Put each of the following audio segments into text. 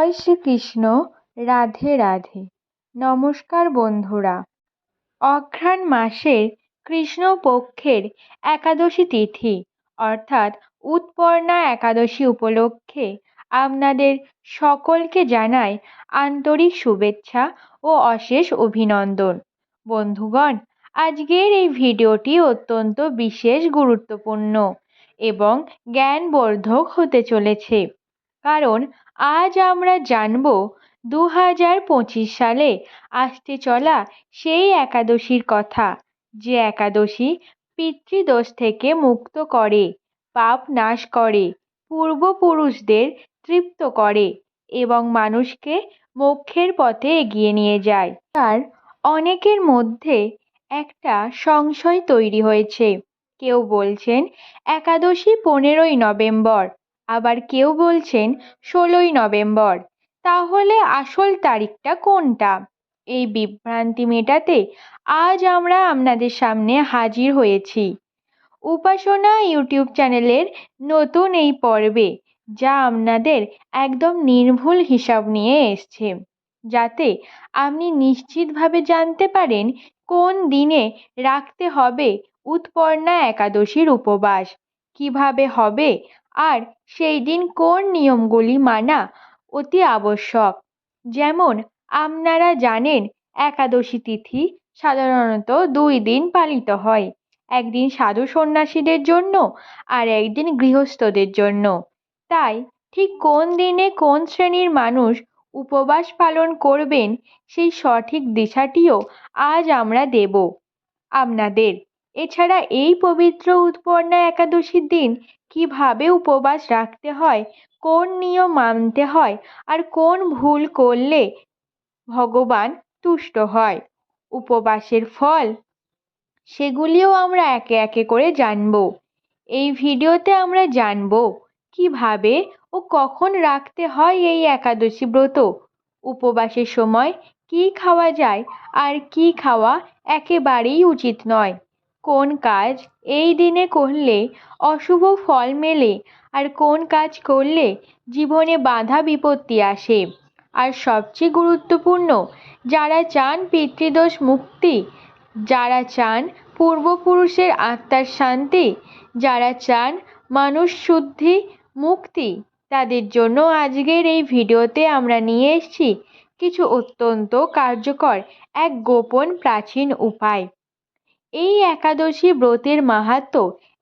জয় শ্রীকৃষ্ণ। রাধে রাধে। নমস্কার বন্ধুরা। অঘ্রাণ মাসের কৃষ্ণপক্ষের একাদশী তিথি, অর্থাৎ উৎপর্ণা একাদশী উপলক্ষে আপনাদের সকলকে জানাই আন্তরিক শুভেচ্ছা ও অশেষ অভিনন্দন। বন্ধুগণ, আজকের এই ভিডিওটি অত্যন্ত বিশেষ গুরুত্বপূর্ণ এবং জ্ঞানবর্ধক হতে চলেছে। কারণ আজ আমরা জানব দু হাজার পঁচিশ সালে আসতে চলা সেই একাদশীর কথা, যে একাদশী পিতৃদোষ থেকে মুক্ত করে, পাপ নাশ করে, পূর্বপুরুষদের তৃপ্ত করে এবং মানুষকে মোক্ষের পথে এগিয়ে নিয়ে যায়। তার অনেকের মধ্যে একটা সংশয় তৈরি হয়েছে। কেউ বলছেন, একাদশী পনেরোই নভেম্বর আবার কেউ বলছেন ষোলোই নভেম্বর। তাহলে আসল তারিখটা কোনটা? এই বিভ্রান্তি মেটাতে আজ আমরা আপনাদের সামনে হাজির হয়েছি। উপাসনা ইউটিউব চ্যানেলের নতুন এই পর্বে, যা আপনাদের একদম নির্ভুল হিসাব নিয়ে এসছে। যাতে আপনি নিশ্চিতভাবে জানতে পারেন কোন দিনে রাখতে হবে উৎপর্ণা একাদশীর উপবাস, কীভাবে হবে আর সেই দিন কোন নিয়মগুলি মানা অতি আবশ্যক? যেমন, আপনারা জানেন, একাদশী তিথি সাধারণত দুই দিন পালিত হয়। একদিন সাধু সন্ন্যাসীদের জন্য আর একদিন গৃহস্থদের জন্য। তাই ঠিক কোন দিনে কোন শ্রেণির মানুষ উপবাস পালন করবেন সেই সঠিক দিশাটিও আজ আমরা দেব। আপনাদের এছাড়া এই পবিত্র উৎপন্না একাদশীর দিন কীভাবে উপবাস রাখতে হয়, কোন নিয়ম মানতে হয় আর কোন ভুল করলে ভগবান তুষ্ট হয়, উপবাসের ফল সেগুলিও আমরা একে একে করে জানব। এই ভিডিওতে আমরা জানব কীভাবে ও কখন রাখতে হয় এই একাদশী ব্রত, উপবাসের সময় কি খাওয়া যায় আর কি খাওয়া একেবারেই উচিত নয়। কোন কাজ এই দিনে করলে অশুভ ফল মেলে আর কোন কাজ করলে জীবনে বাধা বিপত্তি আসে? আর সবচেয়ে গুরুত্বপূর্ণ, যারা চান পিতৃদোষ মুক্তি, যারা চান পূর্বপুরুষের আত্মার শান্তি, যারা চান মানুষ শুদ্ধি, মুক্তি, তাদের জন্য আজকের এই ভিডিওতে আমরা নিয়ে এসেছি কিছু অত্যন্ত কার্যকর এক গোপন প্রাচীন উপায়। এই একাদশী ব্রতের মাহাত্ম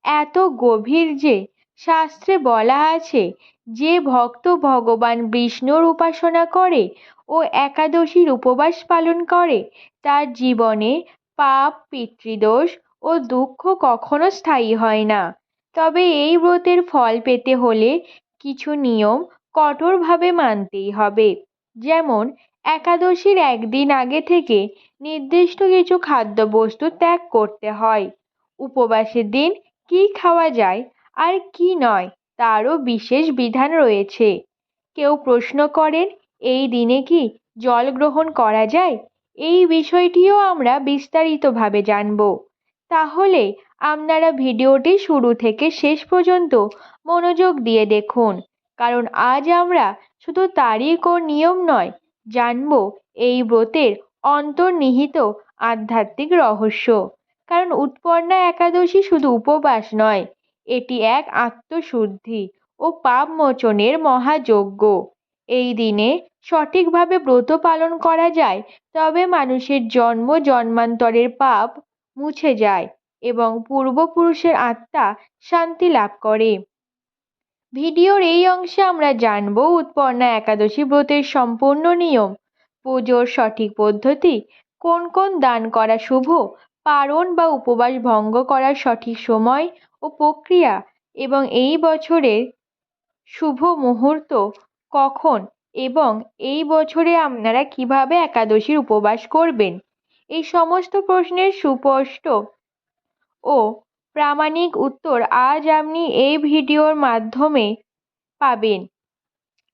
এত গভীর যে শাস্ত্রে বলা আছে, যে ভক্ত ভগবান বিষ্ণুর উপাসনা করে ও একাদশীর উপবাস পালন করে, তার জীবনে পাপ, পিতৃদোষ ও দুঃখ কখনো স্থায়ী হয় না। তবে এই ব্রতের ফল পেতে হলে কিছু নিয়ম কঠোরভাবে মানতেই হবে। যেমন, একাদশীর একদিন আগে থেকে নির্দিষ্ট কিছু খাদ্যবস্তু ত্যাগ করতে হয়। উপবাসের দিন কি খাওয়া যায় আর কি নয় তারও বিশেষ বিধান রয়েছে। কেউ প্রশ্ন করেন, এই দিনে কি জল গ্রহণ করা যায়? এই বিষয়টিও আমরা বিস্তারিতভাবে জানব। তাহলে আপনারা ভিডিওটি শুরু থেকে শেষ পর্যন্ত মনোযোগ দিয়ে দেখুন, কারণ আজ আমরা শুধু তারিখ ও নিয়ম নয়, জানব এই ব্রতের অন্তর্নিহিত আধ্যাত্মিক রহস্য। কারণ উৎপন্না একাদশী শুধু উপবাস নয়, এটি এক আত্মশুদ্ধি ও পাপ মোচনের মহাযজ্ঞ। এই দিনে সঠিকভাবে ব্রত পালন করা যায়, তবে মানুষের জন্ম জন্মান্তরের পাপ মুছে যায় এবং পূর্বপুরুষের আত্মা শান্তি লাভ করে। ভিডিওর এই অংশে আমরা জানব উৎপন্না একাদশী ব্রতের সম্পূর্ণ নিয়ম পুজোর সঠিক পদ্ধতি, কোন কোন দান করা শুভ, পারণ বা উপবাস ভঙ্গ করার সঠিক সময় ও প্রক্রিয়া এবং এই বছরের শুভ মুহূর্ত কখন এবং এই বছরে আপনারা কীভাবে একাদশীর উপবাস করবেন? এই সমস্ত প্রশ্নের সুস্পষ্ট ও প্রামাণিক উত্তর আজ আপনি এই ভিডিওর মাধ্যমে পাবেন।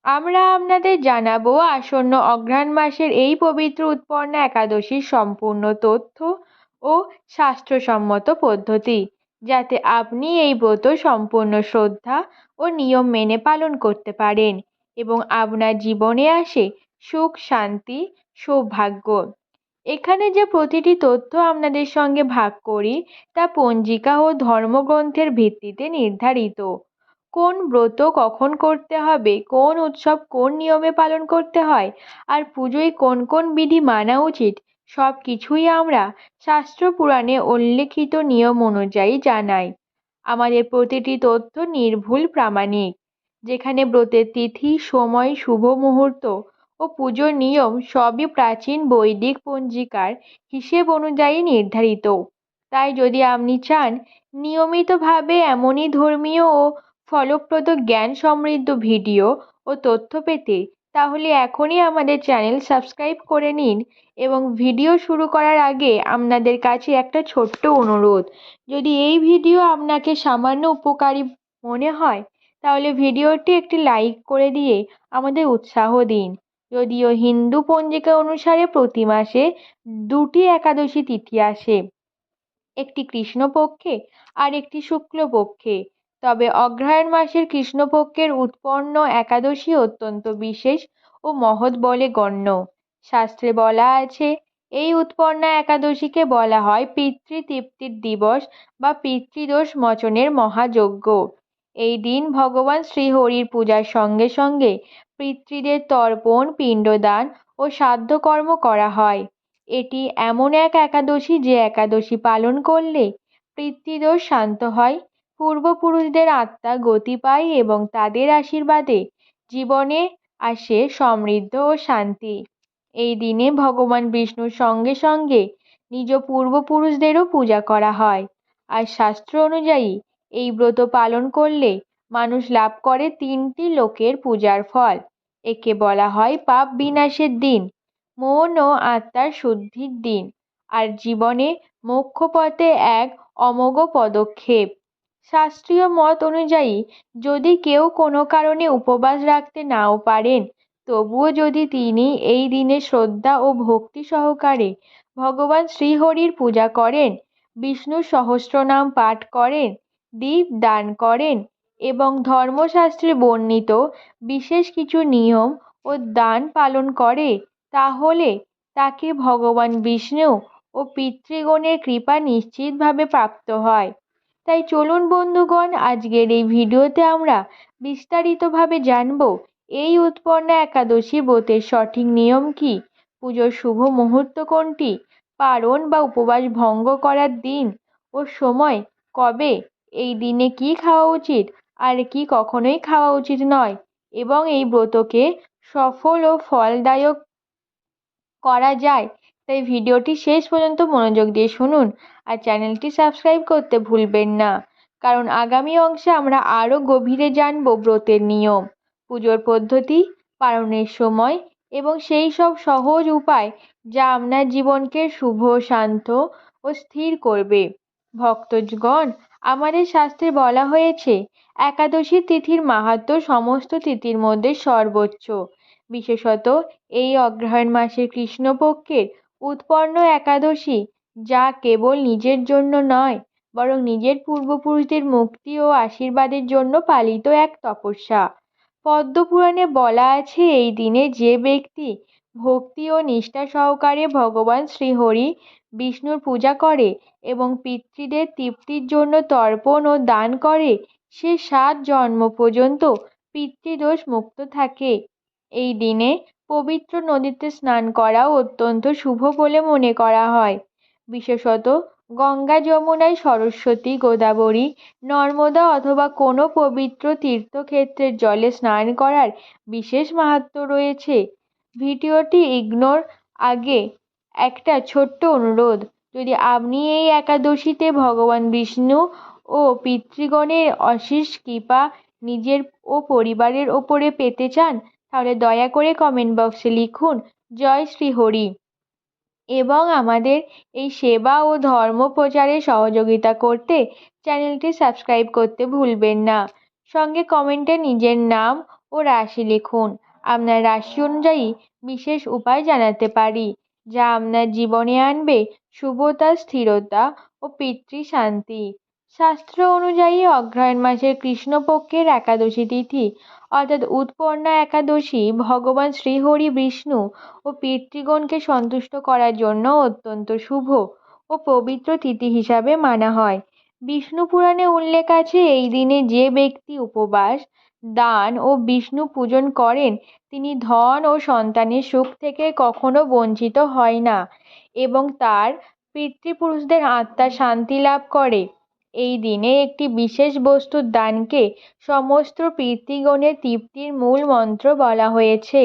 আমরা আপনাদের জানাব আসন্ন অঘ্রাণ মাসের এই পবিত্র উৎপন্না একাদশীর সম্পূর্ণ তথ্য ও শাস্ত্রসম্মত পদ্ধতি, যাতে আপনি এই ব্রত সম্পূর্ণ শ্রদ্ধা ও নিয়ম মেনে পালন করতে পারেন এবং আপনার জীবনে আসে সুখ, শান্তি, সৌভাগ্য। এখানে যে প্রতিটি তথ্য আপনাদের সঙ্গে ভাগ করি, তা পঞ্জিকা ও ধর্মগ্রন্থের ভিত্তিতে নির্ধারিত। কোন ব্রত কখন করতে হবে? কোন উৎসব কোন নিয়মে পালন করতে হয়? আর পুজোয় কোন কোন বিধি মানা উচিত? সব কিছুই আমরা শাস্ত্র পুরাণে উল্লেখিত নিয়ম অনুযায়ী জানাই। আমাদের প্রতিটি তথ্য নির্ভুল প্রামাণিক, যেখানে ব্রতের তিথি, সময়, শুভ মুহূর্ত ও পুজোর নিয়ম সবই প্রাচীন বৈদিক পঞ্জিকার হিসেব অনুযায়ী নির্ধারিত। তাই যদি আপনি চান, নিয়মিতভাবে এমনই ধর্মীয় ও ফলপ্রদ জ্ঞান সমৃদ্ধ ভিডিও ও তথ্য পেতে তাহলে এখনই আমাদের চ্যানেল সাবস্ক্রাইব করে নিন এবং ভিডিও শুরু করার আগে আপনাদের কাছে একটা ছোট্ট অনুরোধ। যদি এই ভিডিও আপনাকে সামান্য উপকারী মনে হয়, তাহলে ভিডিওটি একটি লাইক করে দিয়ে আমাদের উৎসাহ দিন। যদিও হিন্দু পঞ্জিকা অনুসারে প্রতি মাসে দুটি একাদশী তিথি আসে, একটি কৃষ্ণপক্ষে আর একটি শুক্লপক্ষে। তবে অগ্রহায়ণ মাসের কৃষ্ণপক্ষের উৎপন্ন একাদশী অত্যন্ত বিশেষ ও মহৎ বলে গণ্য। শাস্ত্রে বলা আছে, এই উৎপন্না একাদশীকে বলা হয় পিতৃতৃপ্তির দিবস বা পিতৃদোষ মোচনের মহাযজ্ঞ। এই দিন ভগবান শ্রীহরির পূজার সঙ্গে সঙ্গে পিতৃদের তর্পণ, পিণ্ডদান ও সাধ্যকর্ম করা হয়। এটি এমন এক একাদশী যে একাদশী পালন করলে পিতৃদোষ শান্ত হয় পূর্বপুরুষদের আত্মা গতি পায় এবং তাদের আশীর্বাদে জীবনে আসে সমৃদ্ধ ও শান্তি। এই দিনে ভগবান বিষ্ণুর সঙ্গে সঙ্গে নিজ পূর্বপুরুষদেরও পূজা করা হয়। আর শাস্ত্র অনুযায়ী এই ব্রত পালন করলে মানুষ লাভ করে তিনটি লোকের পূজার ফল। একে বলা হয় পাপ বিনাশের দিন, মন ও আত্মার শুদ্ধির দিন। আর জীবনে মোক্ষপথে এক অমোঘ পদক্ষেপ। শাস্ত্রীয় মত অনুযায়ী, যদি কেউ কোনো কারণে উপবাস রাখতে নাও পারেন, তবুও যদি তিনি এই দিনে শ্রদ্ধা ও ভক্তি সহকারে ভগবান শ্রীহরির পূজা করেন বিষ্ণু সহস্রনাম পাঠ করেন, দীপ দান করেন এবং ধর্মশাস্ত্রে বর্ণিত বিশেষ কিছু নিয়ম ও দান পালন করে, তাহলে তাকে ভগবান বিষ্ণু ও পিতৃগণের কৃপা নিশ্চিতভাবে প্রাপ্ত হয়। তাই চলুন বন্ধুগণ, আজকের এই ভিডিওতে আমরা বিস্তারিতভাবে জানব, এই উৎপন্না একাদশী ব্রতের সঠিক নিয়ম কি? পুজোর শুভ মুহূর্ত কোনটি? পারণ বা উপবাস ভঙ্গ করার দিন ও সময় কবে? এই দিনে কি খাওয়া উচিত? আর কি কখনোই খাওয়া উচিত নয়? এবং এই ব্রতকে সফল ও ফলদায়ক করা যায়? তাই ভিডিওটি শেষ পর্যন্ত মনোযোগ দিয়ে শুনুন। আর চ্যানেলটি সাবস্ক্রাইব করতে ভুলবেন না। কারণ আগামী অংশে আমরা আরও গভীরে জানব ব্রতের নিয়ম, পুজোর পদ্ধতি, পালনের সময় এবং সেই সব সহজ উপায় যা আপনার জীবনকে শুভ, শান্ত ও স্থির করবে। ভক্তগণ, আমাদের শাস্ত্রে বলা হয়েছে, একাদশী তিথির মাহাত্ম সমস্ত তিথির মধ্যে সর্বোচ্চ। বিশেষত এই অগ্রহায়ণ মাসের কৃষ্ণপক্ষের উৎপন্ন একাদশী যা কেবল নিজের জন্য নয়, বরং নিজের পূর্বপুরুষদের মুক্তি ও আশীর্বাদের জন্য পালিত এক তপস্যা। পদ্মপুরাণে বলা আছে, এই দিনে যে ব্যক্তি ভক্তি ও নিষ্ঠা সহকারে ভগবান শ্রীহরি বিষ্ণুর পূজা করে এবং পিতৃদের তৃপ্তির জন্য তর্পণ ও দান করে, সে সাত জন্ম পর্যন্ত পিতৃদোষ মুক্ত থাকে। এই দিনে পবিত্র নদীতে স্নান করাও অত্যন্ত শুভ বলে মনে করা হয়। বিশেষত গঙ্গা যমুনায় সরস্বতী, গোদাবরী, নর্মদা অথবা কোনো পবিত্র তীর্থক্ষেত্রের জলে স্নান করার বিশেষ মাহাত্ম রয়েছে। ভিডিওটি ইগনোর আগে। একটা ছোট্ট অনুরোধ, যদি আপনি এই একাদশীতে ভগবান বিষ্ণু ও পিতৃগণের অশেষ কৃপা নিজের ও পরিবারের ওপরে পেতে চান, তাহলে দয়া করে কমেন্ট বক্সে লিখুন, জয় শ্রী হরি এবং আমাদের এই সেবা ও ধর্ম প্রচারে সহযোগিতা করতে চ্যানেলটি সাবস্ক্রাইব করতে ভুলবেন না। সঙ্গে কমেন্টে নিজের নাম ও রাশি লিখুন। আপনার রাশি অনুযায়ী বিশেষ উপায় জানাতে পারি, যা আপনার জীবনে আনবে শুভতা স্থিরতা ও পিতৃ শান্তি। শাস্ত্র অনুযায়ী অগ্রহায়ণ মাসের কৃষ্ণপক্ষের একাদশী তিথি অর্থাৎ উৎপন্না একাদশী ভগবান শ্রীহরি বিষ্ণু ও পিতৃগণকে সন্তুষ্ট করার জন্য অত্যন্ত শুভ ও পবিত্র তিথি হিসাবে মানা হয়। বিষ্ণু পুরাণে উল্লেখ আছে, এই দিনে যে ব্যক্তি উপবাস, দান ও বিষ্ণু পূজন করেন, তিনি ধন ও সন্তানের সুখ থেকে কখনো বঞ্চিত হয় না এবং তার পিতৃপুরুষদের আত্মা শান্তি লাভ করে। এই দিনে একটি বিশেষ বস্তুর দানকে সমস্ত পিতৃগণের তৃপ্তির মূল মন্ত্র বলা হয়েছে।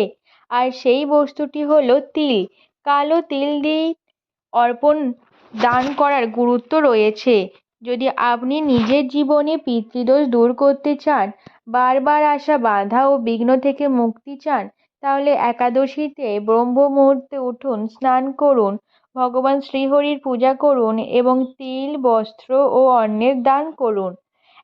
আর সেই বস্তুটি হলো তিল। কালো তিল দিয়ে অর্পণ, দান করার গুরুত্ব রয়েছে। যদি আপনি নিজের জীবনে পিতৃদোষ দূর করতে চান, বারবার আসা বাধা ও বিঘ্ন থেকে মুক্তি চান, তাহলে একাদশীতে ব্রহ্ম মুহূর্তে উঠুন, স্নান করুন ভগবান শ্রীহরির পূজা করুন এবং তিল, বস্ত্র ও অন্নের দান করুন।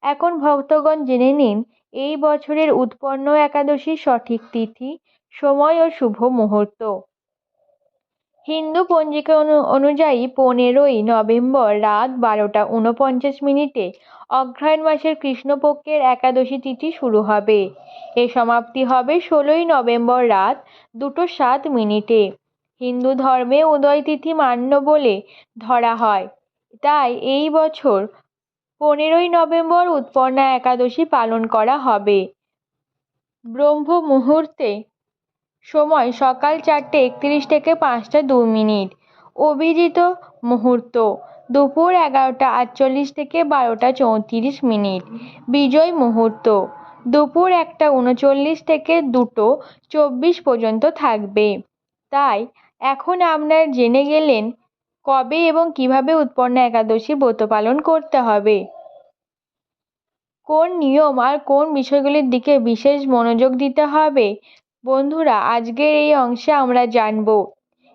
এখন ভক্তগণ জেনে নিন, এই বছরের উৎপন্ন একাদশীর সঠিক তিথি, সময় ও শুভ মুহূর্ত। হিন্দু পঞ্জিকা অনুযায়ী পনেরোই নভেম্বর রাত বারোটা উনপঞ্চাশ মিনিটে অগ্রহায়ণ মাসের কৃষ্ণপক্ষের একাদশী তিথি শুরু হবে। এ সমাপ্তি হবে ষোলোই নভেম্বর রাত দুটো সাত মিনিটে। হিন্দু ধর্মে উদয় তিথি মান্য বলে ধরা হয়। তাই এই বছর পনেরোই নভেম্বর উৎপন্না একাদশী পালন করা হবে। ব্রহ্ম মুহূর্তে সময় সকাল চারটে একত্রিশ থেকে পাঁচটা দু মিনিট। অভিজিত মুহূর্ত দুপুর এগারোটা আটচল্লিশ থেকে বারোটা চৌত্রিশ মিনিট। বিজয় মুহূর্ত দুপুর একটা উনচল্লিশ থেকে দুটো চব্বিশ পর্যন্ত থাকবে। তাই এখন আপনার জেনে গেলেন কবে এবং কীভাবে উৎপন্ন একাদশী ব্রত পালন করতে হবে। কোন নিয়ম আর কোন বিষয়গুলির দিকে বিশেষ মনোযোগ দিতে হবে? বন্ধুরা, আজকের এই অংশে আমরা জানব,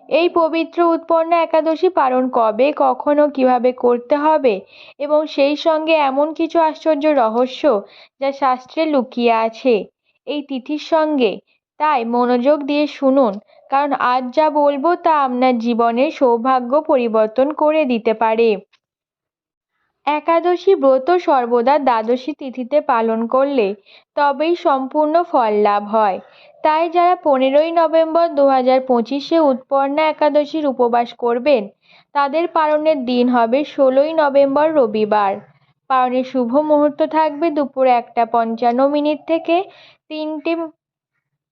এই পবিত্র উৎপন্ন একাদশী পালন কবে, কখন ও কীভাবে করতে হবে এবং সেই সঙ্গে এমন কিছু আশ্চর্য রহস্য যা শাস্ত্রে লুকিয়ে আছে। এই তিথির সঙ্গে তাই মনোযোগ দিয়ে শুনুন কারণ আজ যা বলব তা আপনার জীবনের সৌভাগ্য পরিবর্তন করে দিতে পারে। একাদশী ব্রত সর্বদা দ্বাদশী তিথিতে পালন করলে তবেই সম্পূর্ণ ফল লাভ হয়। তাই যারা পনেরোই নভেম্বর দু হাজার পঁচিশে উৎপন্না একাদশীর উপবাস করবেন, তাদের পালনের দিন হবে ষোলোই নভেম্বর রবিবার। পালনের শুভ মুহূর্ত থাকবে দুপুর একটা পঞ্চান্ন মিনিট থেকে তিনটে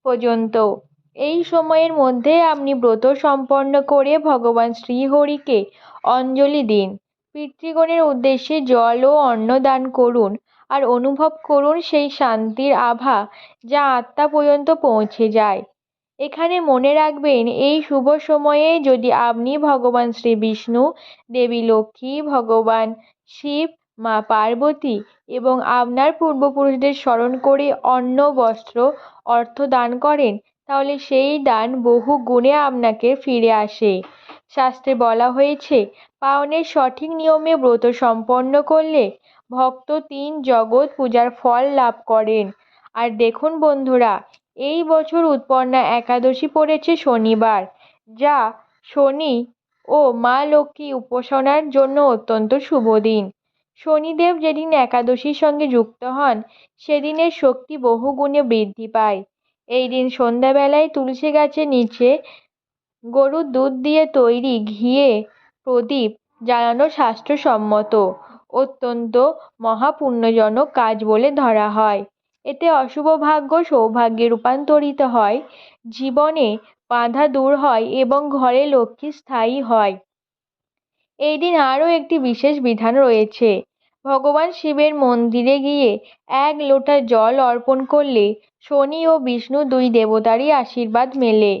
পর্যন্ত। এই সময়ের মধ্যে আপনি ব্রত সম্পন্ন করে ভগবান শ্রীহরিকে অঞ্জলি দিন। পিতৃগণের উদ্দেশ্যে জল ও অন্ন দান করুন আর অনুভব করুন সেই শান্তির আভা যা আত্মা পর্যন্ত পৌঁছে যায়। এখানে মনে রাখবেন, এই শুভ সময়ে যদি আপনি ভগবান শ্রী বিষ্ণু, দেবী লক্ষ্মী, ভগবান শিব, মা পার্বতী এবং আপনার পূর্বপুরুষদের স্মরণ করে অন্ন, বস্ত্র, অর্থ দান করেন তাহলে সেই দান বহু গুণে আপনাকে ফিরে আসে। শাস্ত্রে বলা হয়েছে, পাওনের সঠিক নিয়মে ব্রত সম্পন্ন করলে ভক্ত তিন জগৎ পূজার ফল লাভ করেন। আর দেখুন বন্ধুরা, এই বছর উৎপন্না একাদশী পড়েছে শনিবার, যা শনি ও মা লক্ষ্মী উপাসনার জন্য অত্যন্ত শুভ দিন। শনিদেব যেদিন একাদশীর সঙ্গে যুক্ত হন, সেদিনের শক্তি বহুগুণে বৃদ্ধি পায়। এই দিন সন্ধ্যাবেলায় তুলসী গাছের নিচে গরুর দুধ দিয়ে তৈরি ঘিয়ে প্রদীপ জ্বালানো শাস্ত্রসম্মত অত্যন্ত মহাপুণ্যজনক কাজ বলে ধরা হয়। এতে অশুভ ভাগ্য সৌভাগ্যে রূপান্তরিত হয়, জীবনে বাধা দূর হয় এবং ঘরে লক্ষ্মী স্থায়ী হয়। এই দিন আরও একটি বিশেষ বিধান রয়েছে ভগবান শিবের মন্দিরে গিয়ে এক লোটা জল অর্পণ করলে শনি ও বিষ্ণু দুই দেবতারই আশীর্বাদ মেলে।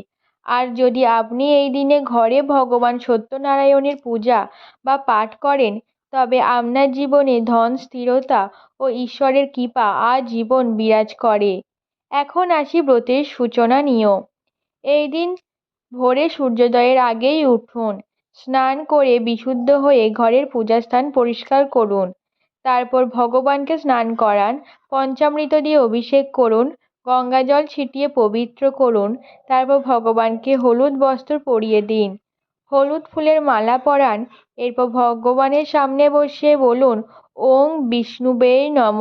আর যদি আপনি এই দিনে ঘরে ভগবান সত্যনারায়ণের পূজা বা পাঠ করেন, তবে আপনার জীবনে ধন, স্থিরতা ও ঈশ্বরের কৃপা আজীবন বিরাজ করে। এখন আসি ব্রতের সূচনা নিয়ম এই দিন ভোরে সূর্যোদয়ের আগেই উঠুন, স্নান করে বিশুদ্ধ হয়ে ঘরের পূজাস্থান পরিষ্কার করুন। তারপর ভগবানকে স্নান করান, পঞ্চামৃত দিয়ে অভিষেক করুন, গঙ্গা জল ছিটিয়ে পবিত্র করুন, তারপর ভগবানকে হলুদ বস্ত্র পরিয়ে দিন। হলুদ ফুলের মালা পরান, এরপর ভগবানের সামনে বসে বলুন ওং বিষ্ণুবে নম।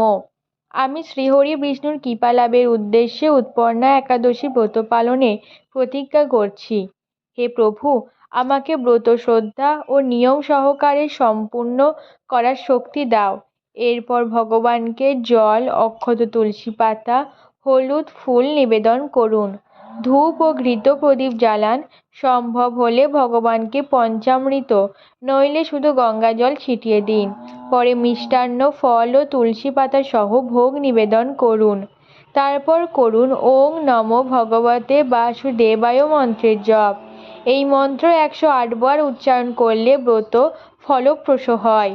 আমি শ্রীহরি বিষ্ণুর কৃপা লাভের উদ্দেশ্যে উৎপন্না একাদশী ব্রত পালনে প্রতিজ্ঞা করছি। হে প্রভু, আমাকে ব্রত শ্রদ্ধা ও নিয়ম সহকারে সম্পূর্ণ করার শক্তি দাও। এরপর ভগবানকে জল, অক্ষত তুলসী পাতা, হলুদ ফুল নিবেদন করুন। ধূপ ও ঘৃত প্রদীপ জ্বালান, সম্ভব হলে ভগবানকে পঞ্চামৃত, নইলে শুধু গঙ্গা জল ছিটিয়ে দিন। পরে মিষ্টান্ন ফল ও তুলসী পাতা সহ ভোগ নিবেদন করুন। তারপর করুন ওং নম ভগবতে বাসুদেবায় মন্ত্রের জপ। এই মন্ত্র একশো আটবার উচ্চারণ করলে ব্রত ফলপ্রসূ হয়।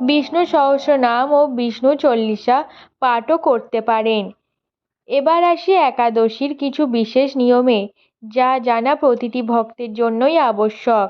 বিষ্ণু সহস্রনাম ও বিষ্ণু চল্লিশা পাঠও করতে পারেন। এবার আসি একাদশীর কিছু বিশেষ নিয়মে, যা জানা প্রতিটি ভক্তের জন্যই আবশ্যক।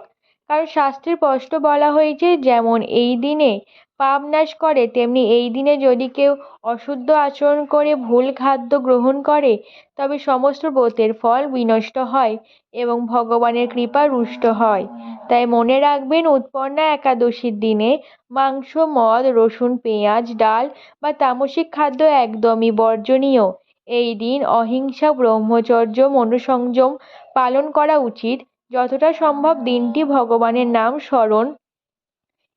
কারণ শাস্ত্রে স্পষ্ট বলা হয়েছে, যেমন এই দিনে পাপ নাশ করে, তেমনি এই দিনে যদি কেউ অশুদ্ধ আচরণ করে, ভুল খাদ্য গ্রহণ করে, তবে সমস্ত ব্রতের ফল বিনষ্ট হয় এবং ভগবানের কৃপা রুষ্ট হয়। তাই মনে রাখবেন, উৎপন্না একাদশীর দিনে মাংস, মদ, রসুন, পেঁয়াজ, ডাল বা তামসিক খাদ্য একদমই বর্জনীয়। এই দিন অহিংসা, ব্রহ্মচর্য, মনুসংযম পালন করা উচিত। যতটা সম্ভব দিনটি ভগবানের নাম স্মরণ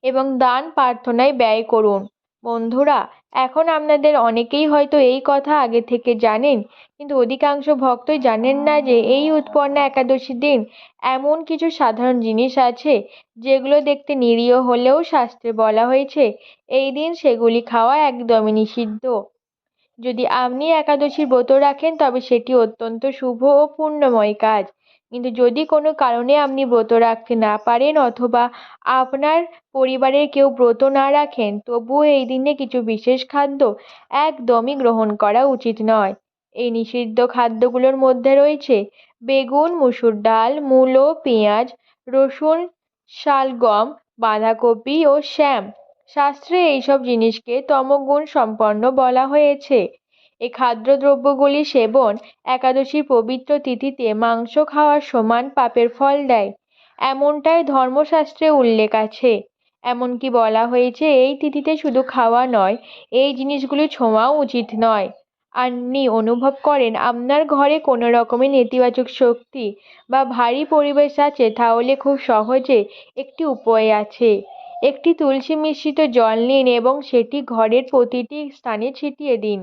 এবং দান প্রার্থনায় ব্যয় করুন। বন্ধুরা, এখন আপনাদের অনেকেই হয়তো এই কথা আগে থেকে জানেন, কিন্তু অধিকাংশ ভক্তই জানেন না যে এই উৎপন্না একাদশীর দিন এমন কিছু সাধারণ জিনিস আছে যেগুলো দেখতে নিরীহ হলেও শাস্ত্রে বলা হয়েছে, এই দিন সেগুলি খাওয়া একদমই নিষিদ্ধ। যদি আপনি একাদশীর ব্রত রাখেন, তবে সেটি অত্যন্ত শুভ ও পুণ্যময় কাজ। কিন্তু যদি কোনো কারণে আপনি ব্রত রাখতে না পারেন অথবা আপনার পরিবারের কেউ ব্রত না রাখেন তবুও এই দিনে কিছু বিশেষ খাদ্য একদমই গ্রহণ করা উচিত নয়। এই নিষিদ্ধ খাদ্যগুলোর মধ্যে রয়েছে বেগুন, মুসুর ডাল, মূলো, পেঁয়াজ, রসুন, শালগম, বাঁধাকপি ও শ্যাম। শাস্ত্রে এইসব জিনিসকে তমগুণ সম্পন্ন বলা হয়েছে। এই খাদ্যদ্রব্যগুলি সেবন একাদশীর পবিত্র তিথিতে মাংস খাওয়ার সমান পাপের ফল দেয়। এমনটাই ধর্মশাস্ত্রে উল্লেখ আছে। এমনকি বলা হয়েছে, এই তিথিতে শুধু খাওয়া নয়, এই জিনিসগুলি ছোঁয়াও উচিত নয়। আপনি অনুভব করেন, আপনার ঘরে কোনো রকমের নেতিবাচক শক্তি বা ভারী পরিবেশ আছে, তাহলে খুব সহজে একটি উপায় আছে। একটি তুলসী মিশ্রিত জল নিন এবং সেটি ঘরের প্রতিটি স্থানে ছিটিয়ে দিন।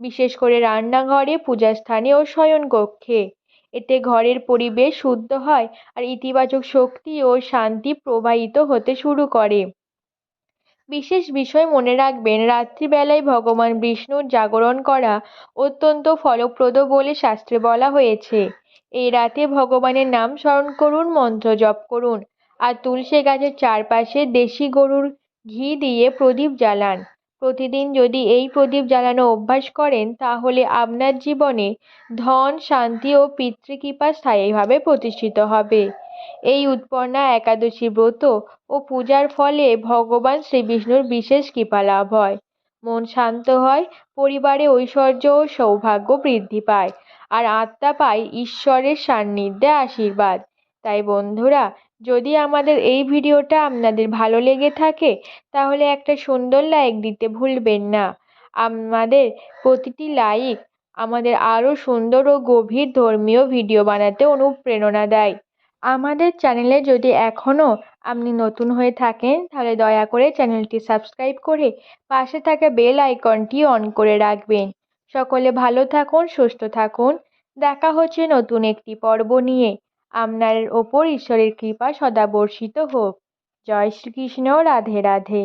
বিশেষ করে রান্নাঘরে পূজার স্থানে ও শয়নকক্ষে। এতে ঘরের পরিবেশ শুদ্ধ হয় আর ইতিবাচক শক্তি ও শান্তি প্রবাহিত হতে শুরু করে। বিশেষ বিষয় মনে রাখবেন, রাত্রিবেলায় ভগবান বিষ্ণুর জাগরণ করা অত্যন্ত ফলপ্রদ বলে শাস্ত্রে বলা হয়েছে। এই রাতে ভগবানের নাম স্মরণ করুন, মন্ত্র জপ করুন আর তুলসী গাছের চারপাশে দেশি গরুর ঘি দিয়ে প্রদীপ জ্বালান। প্রতিদিন যদি এই প্রদীপ জ্বালানো অভ্যাস করেন, তাহলে আপনার জীবনে ধন, শান্তি ও পিতৃকৃপা স্থায়ীভাবে প্রতিষ্ঠিত হবে। এই উৎপন্না একাদশী ব্রত ও পূজার ফলে ভগবান শ্রীবিষ্ণুর বিশেষ কৃপা লাভ হয়। মন শান্ত হয়, পরিবারে ঐশ্বর্য ও সৌভাগ্য বৃদ্ধি পায়, আর আত্মা পায় ঈশ্বরের সান্নিধ্যে আশীর্বাদ। তাই বন্ধুরা যদি আমাদের এই ভিডিওটা আপনাদের ভালো লেগে থাকে, তাহলে একটা সুন্দর লাইক দিতে ভুলবেন না। আমাদের প্রতিটি লাইক আমাদের আরও সুন্দর ও গভীর ধর্মীয় ভিডিও বানাতে অনুপ্রেরণা দেয়। আমাদের চ্যানেলে যদি এখনও আপনি নতুন হয়ে থাকেন, তাহলে দয়া করে চ্যানেলটি সাবস্ক্রাইব করে পাশে থাকা বেল আইকনটি অন করে রাখবেন। সকলে ভালো থাকুন, সুস্থ থাকুন। দেখা হচ্ছে নতুন একটি পর্ব নিয়ে। আপনার ওপর ঈশ্বরের কৃপা সদা বর্ষিত হোক। জয় শ্রীকৃষ্ণ রাধে রাধে।